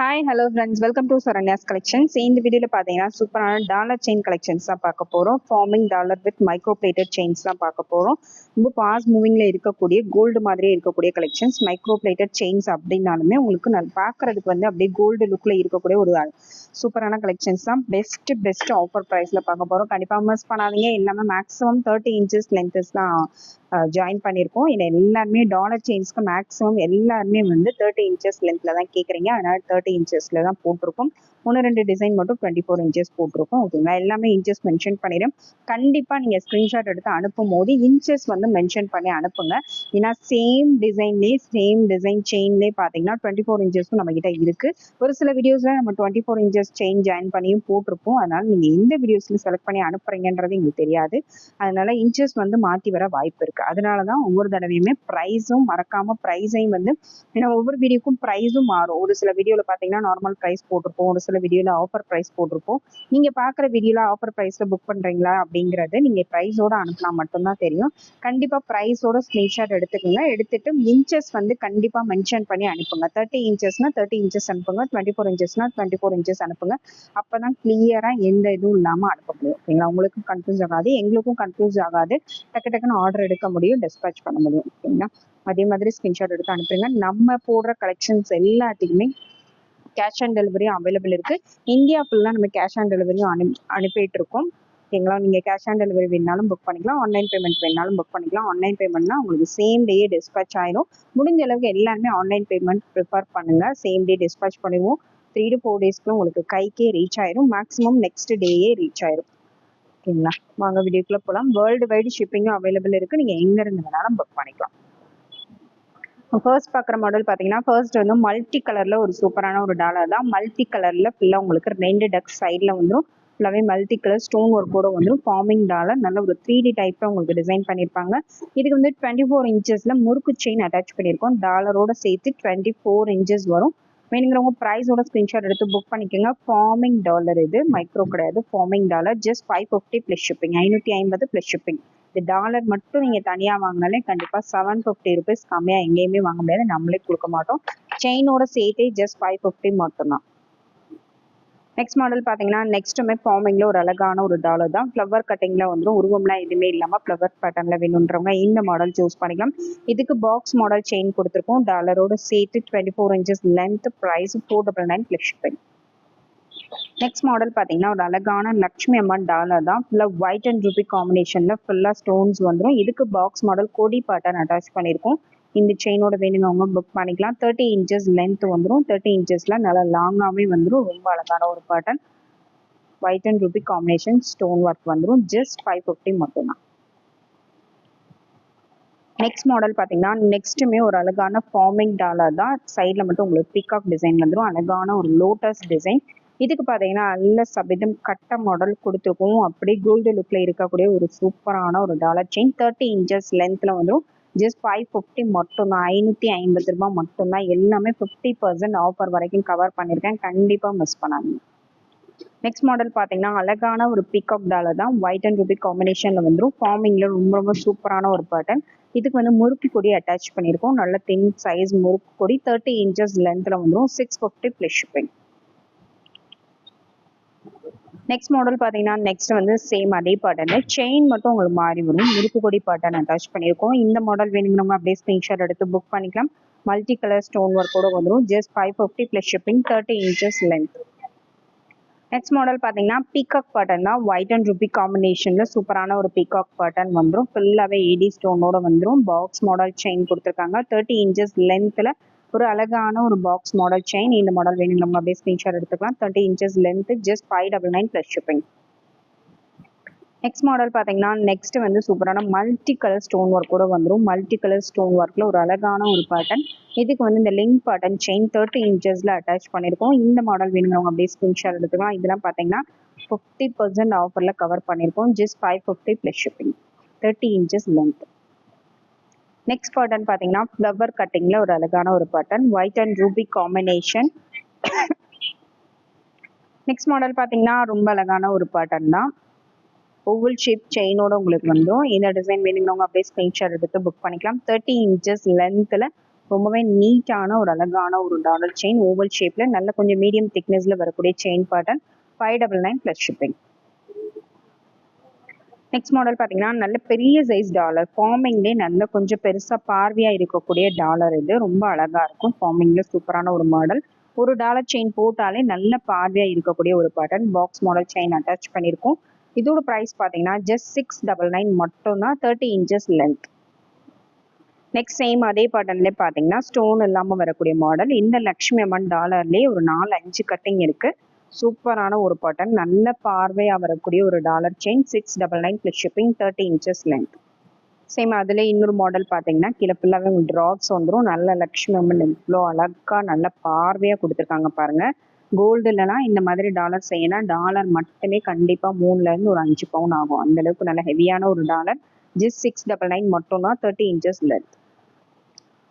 Hi hello friends welcome to Saranya's collections இந்த வீடியோவில் பார்த்தீங்கன்னா சூப்பரான டாலர் செயின் கலெக்ஷன்ஸ் தான் பார்க்க போகிறோம் forming dollar with micro plated chains தான் பார்க்க போகிறோம் ரொம்ப ஃபாஸ்ட் மூவிங்கில் இருக்கக்கூடிய கோல்டு மாதிரியே இருக்கக்கூடிய கலெக்ஷன்ஸ் மைக்ரோ பிளேட்டட் செயின்ஸ் அப்படின்னாலுமே உங்களுக்கு நான் பார்க்குறதுக்கு வந்து அப்படியே கோல்டு லுக்கில் இருக்கக்கூடிய ஒரு சூப்பரான கலெக்ஷன்ஸ் தான். பெஸ்ட் பெஸ்ட் ஆஃபர் ப்ரைஸில் பார்க்க போகிறோம் கண்டிப்பாக மிஸ் பண்ணாதீங்க. எல்லாமே மேக்ஸிமம் தேர்ட்டி இன்ச்சஸ் லென்த்தஸ் தான் ஜாயின் பண்ணியிருக்கோம். இதில் எல்லாருமே டாலர் செயின்ஸ்க்கு மேக்ஸிமம் எல்லாருமே வந்து தேர்ட்டி இன்ச்சஸ் லென்த்தில் தான் கேட்குறீங்க அதனால் தேர்ட்டி இன்ச்சஸில் தான் போட்டிருக்கோம். ஒன்று ரெண்டு டிசைன் மட்டும் டுவெண்ட்டி ஃபோர் இன்ச்சஸ் போட்டிருக்கோம் ஓகேங்களா எல்லாமே இன்ச்சஸ் மென்ஷன் பண்ணிடுறேன். கண்டிப்பாக நீங்கள் ஸ்க்ரீன்ஷாட் எடுத்து அனுப்பும் போது இன்ச்சஸ் வந்து மென்ஷன் பண்ணி அனுப்புங்க. ஏன்னா சேம் டிசைன்லேயே சேம் டிசைன் செயின்லேயே பார்த்தீங்கன்னா டுவெண்ட்டி ஃபோர் இன்ச்சஸும் நம்மக்கிட்ட இருக்குது ஒரு சில வீடியோஸில் நம்ம twenty four inches chain join பண்ணியும் போட்டிருப்போம். அதனால் நீங்கள் எந்த வீடியோஸில் செலக்ட் பண்ணி அனுப்புறீங்கன்றது எங்களுக்கு தெரியாது. அதனால இன்ச்சஸ் வந்து மாற்றி வர வாய்ப்பு இருக்குது அதனால தான் ஒவ்வொரு தடவையுமே ப்ரைஸும் மறக்காமல் ப்ரைஸையும் வந்து ஏன்னா ஒவ்வொரு வீடியோக்கும் ப்ரைஸும் மாறும். ஒரு சில வீடியோவில் பார்த்தீங்கன்னா நார்மல் ப்ரைஸ் போட்டிருப்போம். ஒரு சில வீடியோவில் ஆஃபர் ப்ரைஸ் போட்டிருப்போம் நீங்கள் பார்க்குற வீடியோவில் ஆஃபர் ப்ரைஸில் புக் பண்ணுறீங்களா அப்படிங்கிறது நீங்கள் ப்ரைஸோட அனுப்பினா மட்டும்தான் தெரியும். கண்டிப்பாக ப்ரைஸோட ஸ்க்ரீன்ஷாட் எடுத்துக்கோங்க. எடுத்துட்டு இன்ச்சஸ் வந்து கண்டிப்பாக மென்ஷன் பண்ணி அனுப்புங்க. தேர்ட்டி இன்ச்சஸ்னால் தேர்ட்டி இன்ச்சஸ் அனுப்புங்க. டுவெண்ட்டி ஃபோர் இன்ச்சஸ்னால் டுவெண்ட்டி ஃபோர் இன்ச்சஸ் அனுப்புங்க. அப்போ தான் கிளியராக எந்த இதுவும் இல்லாமல் அனுப்ப முடியும். ஓகேங்களா? உங்களுக்கும் கன்ஃபியூஸ் ஆகாது. எங்களுக்கும் கன்ஃபியூஸ் ஆகாது. டக்கு டக்குன்னு ஆர்டர் எடுக்க முடியும். டிஸ்பேச் பண்ண முடியும். ஓகேங்களா? அதே மாதிரி ஸ்கிரீன்ஷாட் எடுத்து அனுப்புங்க. நம்ம போடுற கலெக்ஷன்ஸ் எல்லாத்தையுமே கேஷ் ஆன் டெலிவரியும் அவைலபிள் இருக்கு. இந்தியா ஃபுல்லாக நம்ம கேஷ் ஆன் டெலிவரியும் அனு அனுப்பிட்டு இருக்கோம் ஓகேங்களா நீங்கள் கேஷ் ஆன் டெலிவரி வேணாலும் புக் பண்ணிக்கலாம். ஆன்லைன் பேமெண்ட் வேணாலும் புக் பண்ணிக்கலாம். ஆன்லைன் பேமெண்ட்னா உங்களுக்கு சேம் டேயே டிஸ்பேச் ஆயிரும். முடிஞ்ச அளவுக்கு எல்லாருமே ஆன்லைன் பேமெண்ட் ப்ரிஃபர் பண்ணுங்க. சேம் டே டிஸ்பேச் பண்ணுவோம். த்ரீ டு ஃபோர் டேஸ்க்குள்ள உங்களுக்கு கைக்கே ரீச் ஆயிரும். மேக்ஸிமம் நெக்ஸ்ட் டேயே ரீச் ஆயிரும். ஓகேங்களா? வாங்க வீடியோக்குள்ள போகலாம் வேர்ல்டு வைடு ஷிப்பிங்கும் அவைலபிள் இருக்கு. நீங்கள் எங்கேருந்து வேணாலும் புக் பண்ணிக்கலாம். ஃபர்ஸ்ட் பார்க்குற மாடல் பார்த்தீங்கன்னா ஃபர்ஸ்ட் வந்து மல்டி கலரில் ஒரு சூப்பரான ஒரு டாலர் தான் மல்டி கலரில் ஃபுல்லாக உங்களுக்கு ரெண்டு டக் சைடில் வந்துடும் ஃபுல்லாகவே மல்டி கலர் ஸ்டோன் ஒர்க்கோட வந்துடும் ஃபார்மிங் டாலர் நல்ல ஒரு த்ரீ டி டைப்பில் உங்களுக்கு டிசைன் பண்ணியிருப்பாங்க இதுக்கு வந்து டுவெண்ட்டி ஃபோர் இன்ச்சஸில் முறுக்கு செயின் அட்டாச் பண்ணியிருக்கோம் டாலரோட சேர்த்து டுவெண்ட்டி ஃபோர் இன்ச்சஸ் வரும். வேணுங்கிறவங்க ப்ரைஸோட ஸ்க்ரீன்ஷாட் எடுத்து புக் பண்ணிக்கோங்க. ஃபார்மிங் டாலர் இது. மைக்ரோ கிடையாது. Forming dollar just five fifty plus shipping ஐநூற்றி ஐம்பது ப்ளஸ் ஷிப்பிங் இந்த டாலர் மட்டும் நீங்கள் தனியாக வாங்கினாலே கண்டிப்பாக செவன் ஃபிஃப்டி ருபீஸ் கம்மியாக எங்கேயுமே வாங்க முடியாது. நம்மளே கொடுக்க மாட்டோம். செயினோட சேர்த்தே ஜஸ்ட் ஃபைவ் ஃபிஃப்டி மட்டும்தான். நெக்ஸ்ட் மாடல் பார்த்தீங்கன்னா நெக்ஸ்ட்டுமே ஃபார்மிங்கில் ஒரு அழகான ஒரு டாலர் தான். ஃப்ளவர் கட்டிங்கில் வந்துடும் உருவம்லாம் எதுவுமே இல்லாமல் ஃப்ளவர் பேட்டர்னில் வேணுன்றவங்க இந்த மாடல் சூஸ் பண்ணிக்கலாம். இதுக்கு பாக்ஸ் மாடல் செயின் கொடுத்துருக்கோம். டாலரோட சேர்த்து twenty four inches length price four double nine plus shipping next model பார்த்தீங்கன்னா ஒரு அழகான லக்ஷ்மி அம்மன் டாலர் தான். ஃபுல்லாக ஒயிட் அண்ட் ரூபி காம்பினேஷனில் ஃபுல்லாக ஸ்டோன்ஸ் வந்துடும் இதுக்கு பாக்ஸ் மாடல் கொடி பேட்டர்ன் அட்டாச் பண்ணியிருக்கோம் இந்த செயினோட வேணுங்கவங்க புக் பண்ணிக்கலாம். தேர்ட்டி இன்ச்சஸ் லென்த் வந்துடும் தேர்ட்டி இன்ச்சஸில் நல்லா லாங்காகவே வந்துடும் ரொம்ப அழகான ஒரு pattern white and ruby combination stone work வந்துடும் ஜஸ்ட் ஃபைவ் ஃபிஃப்டி மட்டும்தான். நெக்ஸ்ட் மாடல் பார்த்தீங்கன்னா நெக்ஸ்ட்டுமே ஒரு அழகான ஃபார்மிங் டாலர் தான். சைடில் மட்டும் உங்களுக்கு பீகாக் டிசைன் வந்துடும் அழகான ஒரு லோட்டஸ் டிசைன் இதுக்கு பார்த்தீங்கன்னா நல்ல சபிதம் கட்ட மாடல் கொடுத்துருக்கோம். அப்படியே கோல்டு லுக்கில் இருக்கக்கூடிய ஒரு சூப்பரான ஒரு டாலர் செயின் தேர்ட்டி இன்ச்சஸ் லென்த்தில் வந்துடும் ஜஸ்ட் ஃபைவ் ஃபிஃப்டி மட்டும்தான். ஐநூற்றி ஐம்பது ரூபாய் மட்டும்தான். எல்லாமே ஃபிஃப்டி பர்சன்ட் ஆஃபர் வரைக்கும் கவர் பண்ணியிருக்கேன். கண்டிப்பாக மிஸ் பண்ணாதீங்க. நெக்ஸ்ட் மாடல் பார்த்தீங்கன்னா அழகான ஒரு பிகாக் டாலர் தான். ஒயிட் அண்ட் ரூபி காம்பினேஷனில் வந்துடும் ஃபார்மிங்கில் ரொம்ப ரொம்ப சூப்பரான ஒரு பேட்டர்ன் இதுக்கு வந்து முறுக்கு கொடி அட்டாச் பண்ணியிருக்கோம். நல்ல தின் சைஸ் முறுக்கு கொடி. தேர்ட்டி இன்ச்சஸ் லென்த்தில் வந்துடும் six fifty plus shipping next model பார்த்தீங்கன்னா நெக்ஸ்ட் வந்து சேம் அதே பேட்டர்னு செயின் மட்டும் உங்களுக்கு மாறி வரும். முறுக்கு கொடி பேட்டர்ன் அட்டாச் பண்ணியிருக்கோம். இந்த மாடல் வேணுங்கிறவங்க அப்படியே ஸ்க்ரீன்ஷாட் எடுத்து புக் பண்ணிக்கலாம். மல்டி கலர் ஸ்டோன் ஒர்க்கோட வந்துடும் just five fifty plus shipping thirty inches length next model பார்த்தீங்கன்னா பீகாக் பேட்டர்ன் தான். ஒயிட் அண்ட் ருபி காம்பினேஷனில் சூப்பரான ஒரு பீகாக் பேட்டர்ன் வந்துடும் ஃபுல்லாகவே ஏடி ஸ்டோனோட வந்துடும் பாக்ஸ் மாடல் செயின் கொடுத்துருக்காங்க. தேர்ட்டி இன்ச்சஸ் லென்த்தில் ஒரு அழகான ஒரு பாக்ஸ் மாடல் செயின் இந்த மாடல் வேணும். நம்ம அப்படியே ஸ்க்ரீன்ஷாட் எடுத்துக்கலாம். Thirty inches length just five double nine plus shipping next model பார்த்தீங்கன்னா நெக்ஸ்ட் வந்து சூப்பரான மல்டி கலர் ஸ்டோன் ஒர்க் கூட வந்துடும் மல்டி கலர் ஸ்டோன் ஒர்க்கில் ஒரு அழகான ஒரு பேட்டர்ன் இதுக்கு வந்து இந்த லிங்க் பேட்டர்ன் செயின் தேர்ட்டி இன்ச்சஸில் அட்டாச் பண்ணியிருக்கோம் இந்த மாடல் வேணுங்கிறவங்க அப்படியே ஸ்க்ரீன்ஷாட் எடுத்துக்கலாம். இதெல்லாம் பார்த்தீங்கன்னா ஃபிஃப்டி பர்சன்ட் ஆஃபரில் கவர் பண்ணியிருக்கோம் just five fifty plus shipping thirty inches length next button பார்த்தீங்கன்னா ஃப்ளவர் கட்டிங்கில் ஒரு அழகான ஒரு button white and ruby combination next model பார்த்தீங்கன்னா ரொம்ப அழகான ஒரு பேட்டர்ன் தான். ஓவல் ஷேப் செயினோட உங்களுக்கு வந்துடும் இந்த டிசைன் வேணுங்கிறவங்க அப்படியே ஸ்க்ரீன்ஷாட் எடுத்து புக் பண்ணிக்கலாம். தேர்ட்டி இன்ச்சஸ் லென்த்தில் ரொம்பவே நீட்டான ஒரு அழகான ஒரு டாலர் செயின் ஓவல் ஷேப்பில் நல்ல கொஞ்சம் மீடியம் திக்னஸில் வரக்கூடிய chain pattern five double nine plus shipping next model பார்த்தீங்கன்னா நல்ல பெரிய சைஸ் டாலர் ஃபார்மிங்லேயே நல்ல கொஞ்சம் பெருசாக பார்வையாக இருக்கக்கூடிய டாலர் இது. ரொம்ப அழகாக இருக்கும். ஃபார்மிங்கில் சூப்பரான ஒரு மாடல் ஒரு டாலர் செயின் போட்டாலே நல்ல பார்வையாக இருக்கக்கூடிய ஒரு button box model chain attach பண்ணியிருக்கோம் இதோட ப்ரைஸ் பார்த்தீங்கன்னா ஜஸ்ட் சிக்ஸ் டபுள் நைன் மட்டும்தான் thirty inches length next same அதே பாட்டன்லேயே பார்த்தீங்கன்னா ஸ்டோன் இல்லாமல் வரக்கூடிய மாடல் இந்த லக்ஷ்மி அம்மன் டாலர்லேயே ஒரு நாலு அஞ்சு கட்டிங் இருக்குது சூப்பரான ஒரு பட்டன். நல்ல பார்வையாக வரக்கூடிய ஒரு dollar. Chain six double nine plus shipping thirty inches length same அதில் இன்னொரு மாடல் பார்த்தீங்கன்னா கீழே ஃபுல்லாகவே உங்களுக்கு ட்ராப்ஸ் வந்துடும் நல்ல லக்ஷ்மி அம்மன் இவ்வளோ அழகாக நல்ல பார்வையாக கொடுத்துருக்காங்க பாருங்கள் கோல்டு இல்லைனா இந்த மாதிரி டாலர் செய்யணும் டாலர் மட்டுமே கண்டிப்பாக மூணுலேருந்து ஒரு அஞ்சு பவுன் ஆகும். அந்தளவுக்கு நல்ல ஹெவியான ஒரு dollar. Just six double nine மட்டும்தான் தேர்ட்டி இன்ச்சஸ் லென்த்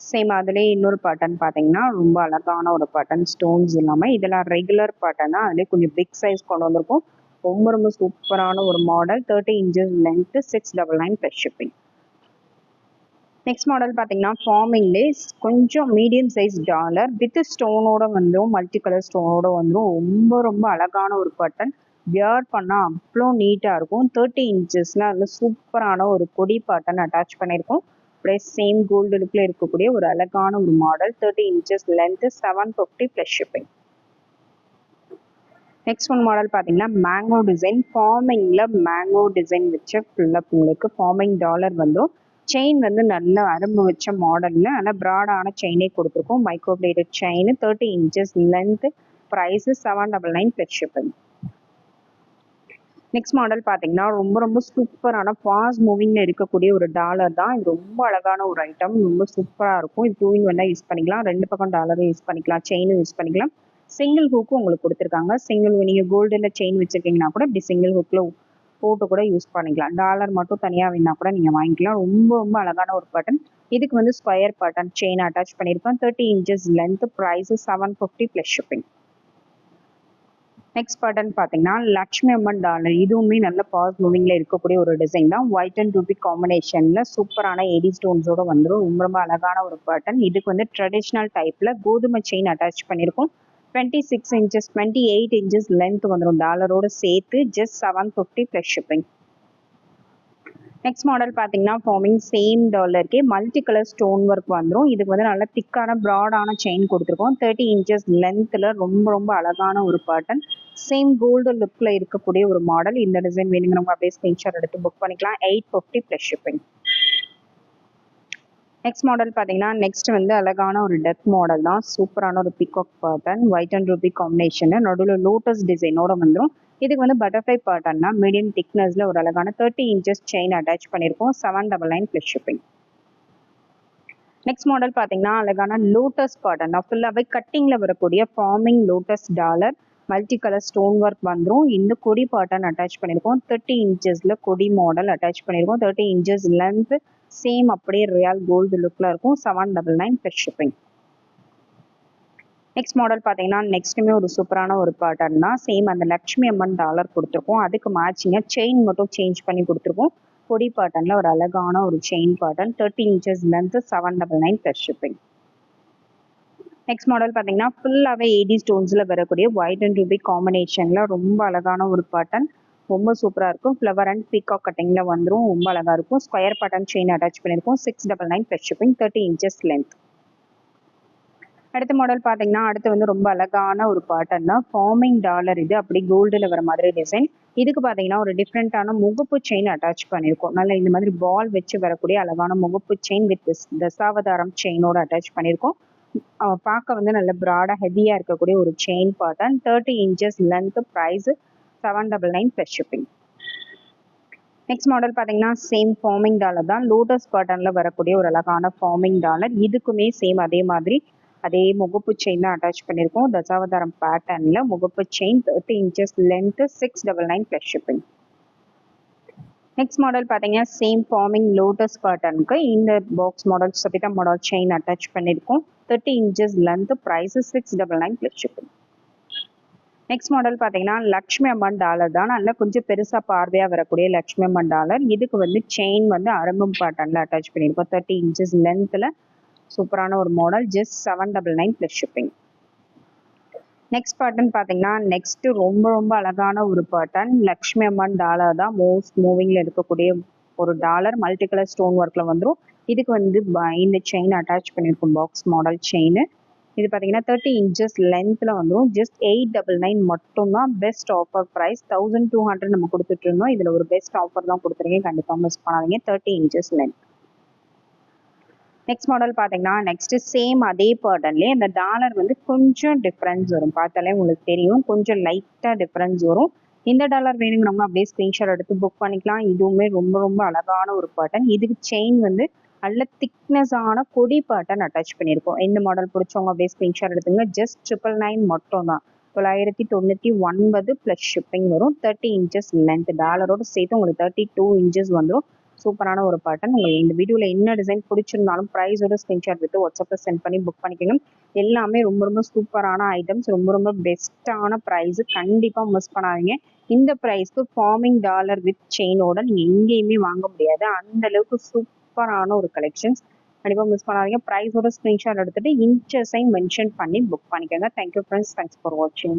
சேம் அதுலேயே இன்னொரு பேட்டர்ன் பார்த்தீங்கன்னா ரொம்ப அழகான ஒரு பட்டன் ஸ்டோன்ஸ் இல்லாமல் இதெல்லாம் ரெகுலர் பட்டனா அதுலேயே கொஞ்சம் பிக் சைஸ் கொண்டு வந்திருக்கும். ரொம்ப ரொம்ப சூப்பரான ஒரு model thirty inches length six double nine plus shipping next model பார்த்தீங்கன்னா ஃபார்மிங்லே கொஞ்சம் மீடியம் சைஸ் டாலர் வித் ஸ்டோனோட வந்துடும் மல்டி கலர் ஸ்டோனோட வந்துடும் ரொம்ப ரொம்ப அழகான ஒரு பட்டன் வியர் பண்ணால் அவ்வளோ நீட்டாக இருக்கும். தேர்ட்டி இன்ச்சஸ்னால் அதில் சூப்பரான ஒரு கொடி பட்டன் அட்டாச் பண்ணியிருக்கோம். அப்படியே சேம் கோல்டு லுக்கில் இருக்கக்கூடிய ஒரு அழகான ஒரு model thirty inches length seven fifty plus shipping next one model பார்த்தீங்கன்னா மேங்கோ டிசைன் ஃபார்மிங்கில் மேங்கோ டிசைன் வச்ச ஃபுல்லாக உங்களுக்கு ஃபார்மிங் டாலர் வந்தும் செயின் வந்து நல்ல அரும்பு வச்ச மாடலில் நல்ல ப்ராடான செயினே கொடுத்துருக்கோம். Micro plated chain thirty inches length price seven double nine plus shipping next model பார்த்தீங்கன்னா ரொம்ப ரொம்ப சூப்பரான ஃபாஸ்ட் மூவிங்கில் இருக்கக்கூடிய ஒரு டாலர் தான். இது ரொம்ப அழகான ஒரு ஐட்டம் ரொம்ப சூப்பராக இருக்கும். இது டூ இன் ஒன்னாக யூஸ் பண்ணிக்கலாம். ரெண்டு பக்கம் டாலரும் யூஸ் பண்ணிக்கலாம். செயினும் யூஸ் பண்ணிக்கலாம். சிங்கிள் ஹூக்கும் உங்களுக்கு கொடுத்துருக்காங்க. சிங்கிள் நீங்கள் கோல்டில் செயின் வச்சுருக்கீங்கன்னா கூட இப்படி சிங்கிள் ஹூக்கில் போட்டு கூட யூஸ் பண்ணிக்கலாம். டாலர் மட்டும் தனியாக வேணா கூட நீங்கள் வாங்கிக்கலாம். ரொம்ப ரொம்ப அழகான ஒரு பட்டன் இதுக்கு வந்து ஸ்கொயர் பட்டன் செயின் அட்டாச் பண்ணியிருக்கோம். Thirty inches length price seven fifty plus shipping next pattern பார்த்தீங்கன்னா லக்ஷ்மி அம்மன் டாலர் இதுவுமே நல்ல பாஸ் மூவிங்கில் இருக்கக்கூடிய ஒரு டிசைன் தான். ஒயிட் அண்ட் ரூபி காம்பினேஷன்ல சூப்பரான எடி ஸ்டோன்ஸோட வந்துடும் ரொம்ப ரொம்ப அழகான ஒரு பேட்டர்ன் இதுக்கு வந்து ட்ரெடிஷ்னல் டைப்பில் கோதுமை செயின் அட்டாச் பண்ணியிருக்கோம் twenty six inches twenty eight inches length வந்துடும் டாலரோட சேர்த்து just seven fifty plus shipping next model forming farming same டாலருக்கே மல்டி கலர் ஸ்டோன் ஒர்க் வந்துடும் இதுக்கு வந்து நல்ல திக்கான ப்ராடான செயின் கொடுத்துருக்கோம். தேர்ட்டி இன்ச்சஸ் லென்த்தில் ரொம்ப ரொம்ப அழகான ஒரு பேட்டர்ன் சேம் கோல்டு லுக்கில் இருக்கக்கூடிய ஒரு மாடல் இந்த டிசைன் வேணுங்கிறவங்க அப்படியே ஸ்க்ரீன்ஷாட் எடுத்து புக் பண்ணிக்கலாம். Eight fifty plus shipping next model பார்த்தீங்கன்னா நெக்ஸ்ட் வந்து அழகான ஒரு டெத் மாடல் தான். சூப்பரான ஒரு peacock pattern white and ruby combination நடுவில் லோட்டஸ் டிசைனோட வந்துடும் இதுக்கு வந்து பட்டர்ஃப்ளை பேட்டர்னா மீடியம் திக்னஸில் ஒரு அழகான தேர்ட்டி இன்ச்சஸ் செயின் அட்டாச் பண்ணியிருக்கோம் seven double nine plus shipping next model பார்த்தீங்கன்னா அழகான லோட்டஸ் பேட்டர்ன் ஃபுல்லாகவே கட்டிங்கில் வரக்கூடிய forming lotus dollar multi colour stone work வந்துடும் இந்த கொடி பாட்டன் அட்டாச் பண்ணியிருக்கோம் தேர்ட்டி இன்ச்சஸில் கொடி மாடல் அட்டாச் பண்ணியிருக்கோம் தேர்ட்டி இன்ச்சஸ் லென்த் சேம் அப்படியே ரியல் கோல்டு லுக்கில் இருக்கும். Seven double nine plus shipping next model பார்த்தீங்கன்னா நெக்ஸ்ட்டுமே ஒரு சூப்பரான ஒரு பேட்டர்ன் தான். சேம் அந்த லக்ஷ்மி அம்மன் டாலர் கொடுத்துருக்கோம். அதுக்கு மேட்சிங்காக செயின் மட்டும் சேஞ்ச் பண்ணி கொடுத்துருக்கோம். கொடி பேட்டர்னில் ஒரு அழகான ஒரு chain pattern thirty inches length seven double nine plus shipping next model பார்த்தீங்கன்னா ஃபுல்லாகவே எயிட்டி ஸ்டோன்ஸில் வரக்கூடிய ஒயிட் அண்ட் ரூபி காம்பினேஷனில் ரொம்ப அழகான ஒரு பேட்டர்ன் ரொம்ப சூப்பராக இருக்கும். ஃப்ளவர் அண்ட் பீகாக் கட்டிங்கில் வந்துடும் ரொம்ப அழகாக இருக்கும். ஸ்கொயர் பேட்டர்ன் செயின் அட்டாச் பண்ணியிருக்கோம். Six double nine plus shipping thirty inches length அடுத்த மாடல் பார்த்தீங்கன்னா அடுத்து வந்து ரொம்ப அழகான ஒரு பேட்டர்ன் தான். ஃபார்மிங் டாலர் இது. அப்படி கோல்டில் வர மாதிரி டிசைன் இதுக்கு பார்த்தீங்கன்னா ஒரு டிஃப்ரெண்ட்டான முகப்பு செயின் அட்டாச் பண்ணியிருக்கோம். நல்ல இந்த மாதிரி பால் வச்சு வரக்கூடிய அழகான முகப்பு செயின் வித் தசாவதாரம் செயினோட அட்டாச் பண்ணியிருக்கோம். பார்க்க வந்து நல்ல ப்ராடாக ஹெவியாக இருக்கக்கூடிய ஒரு chain pattern thirty inches length price seven double nine plus shipping next model பார்த்தீங்கன்னா சேம் ஃபார்மிங் டாலர் தான். லோட்டஸ் பேட்டர்னில் வரக்கூடிய ஒரு அழகான ஃபார்மிங் டாலர் இதுக்குமே சேம் அதே மாதிரி அதே முகப்பு செயின் தான் அட்டாச் பண்ணியிருக்கோம். தசாவதாரம் பேட்டர்னில் முகப்பு chain thirty inches length six double nine plus shipping next model பார்த்தீங்கன்னா சேம் ஃபார்மிங் லோட்டஸ் பேட்டர்னுக்கு இந்த box model Sabitha model chain attach பண்ணியிருக்கோம் thirty inches length price six double nine plus shipping next model பார்த்தீங்கன்னா லக்ஷ்மி அம்மன் dollar தான். நல்லா கொஞ்சம் பெருசாக பார்வையாக வரக்கூடிய லக்ஷ்மி அம்மன் டாலர் இதுக்கு வந்து செயின் வந்து அரம்பம் பேட்டர்னில் அட்டாச் பண்ணியிருக்கோம் தேர்ட்டி இன்ச்சஸ் லென்த்தில் சூப்பரான ஒரு model just seven double nine plus shipping next பாட்டுன்னு பார்த்தீங்கன்னா நெக்ஸ்ட் ரொம்ப ரொம்ப அழகான ஒரு பாட்டன் லக்ஷ்மி அம்மன் டாலர் தான் மோஸ்ட் மூவிங்கில் இருக்கக்கூடிய ஒரு டாலர் மல்டி கலர் ஸ்டோன் ஒர்க்கில் வந்துடும் இதுக்கு வந்து இந்த செயின் அட்டாச் பண்ணியிருக்கும் பாக்ஸ் மாடல் செயின் இது பார்த்தீங்கன்னா தேர்ட்டி இன்ச்சஸ் லென்த்தில் வந்துடும் ஜஸ்ட் எயிட் டபுள் நைன் மட்டும்தான் best offer price thousand two hundred நம்ம கொடுத்துட்டு இருந்தோம். இதில் ஒரு பெஸ்ட் ஆஃபர் தான் கொடுத்துருக்கீங்க கண்டிப்பாக மிஸ் பண்ணாதீங்க. Thirty inches length next model பார்த்தீங்கன்னா நெக்ஸ்ட் சேம் அதே பேட்டர்ன்லேயே இந்த டாலர் வந்து கொஞ்சம் டிஃப்ரென்ஸ் வரும். பார்த்தாலே உங்களுக்கு தெரியும். கொஞ்சம் லைட்டாக டிஃப்ரென்ஸ் வரும். இந்த டாலர் வேணுங்கிறவங்க அப்படியே ஸ்க்ரீன்ஷாட் எடுத்து புக் பண்ணிக்கலாம். இதுவுமே ரொம்ப ரொம்ப அழகான ஒரு பேட்டர்ன் இதுக்கு செயின் வந்து நல்ல திக்னஸான ஆன கொடி பேட்டர்ன் அட்டாச் பண்ணியிருக்கோம். இந்த மாடல் பிடிச்சவங்க அப்படியே ஸ்க்ரீன்ஷாட் எடுத்துங்க. ஜஸ்ட் ட்ரிபிள் நைன் மட்டும் தான் தொள்ளாயிரத்தி தொண்ணூற்றி ஒன்பது ப்ளஸ் ஷிப்பிங் வரும். தேர்ட்டி இன்ச்சஸ் லென்த் டாலரோட சேர்த்து உங்களுக்கு தேர்ட்டி டூ இன்ச்சஸ் வந்துடும் சூப்பரான ஒரு பேட்டர்ன் உங்களுக்கு இந்த வீடியோவில் என்ன டிசைன் பிடிச்சிருந்தாலும் ப்ரைஸோட ஸ்கிரீன்ஷாட் எடுத்து வாட்ஸ்அப்பில் சென்ட் பண்ணி புக் பண்ணிக்கோங்க எல்லாமே ரொம்ப ரொம்ப சூப்பரான ஐட்டம்ஸ் ரொம்ப ரொம்ப பெஸ்ட்டான ப்ரைஸ் கண்டிப்பாக மிஸ் பண்ணாதீங்க. இந்த ப்ரைஸ்க்கு ஃபார்மிங் டாலர் வித் செயினோட நீங்கள் எங்கேயுமே வாங்க முடியாது. அந்த அளவுக்கு சூப்பரான ஒரு கலெக்ஷன்ஸ் கண்டிப்பாக மிஸ் பண்ணாதீங்க. ப்ரைஸோட ஸ்க்ரீன்ஷாட் எடுத்துட்டு இன்ச்சஸையும் மென்ஷன் பண்ணி புக் பண்ணிக்கோங்க. Thank you friends thanks for வாட்சிங்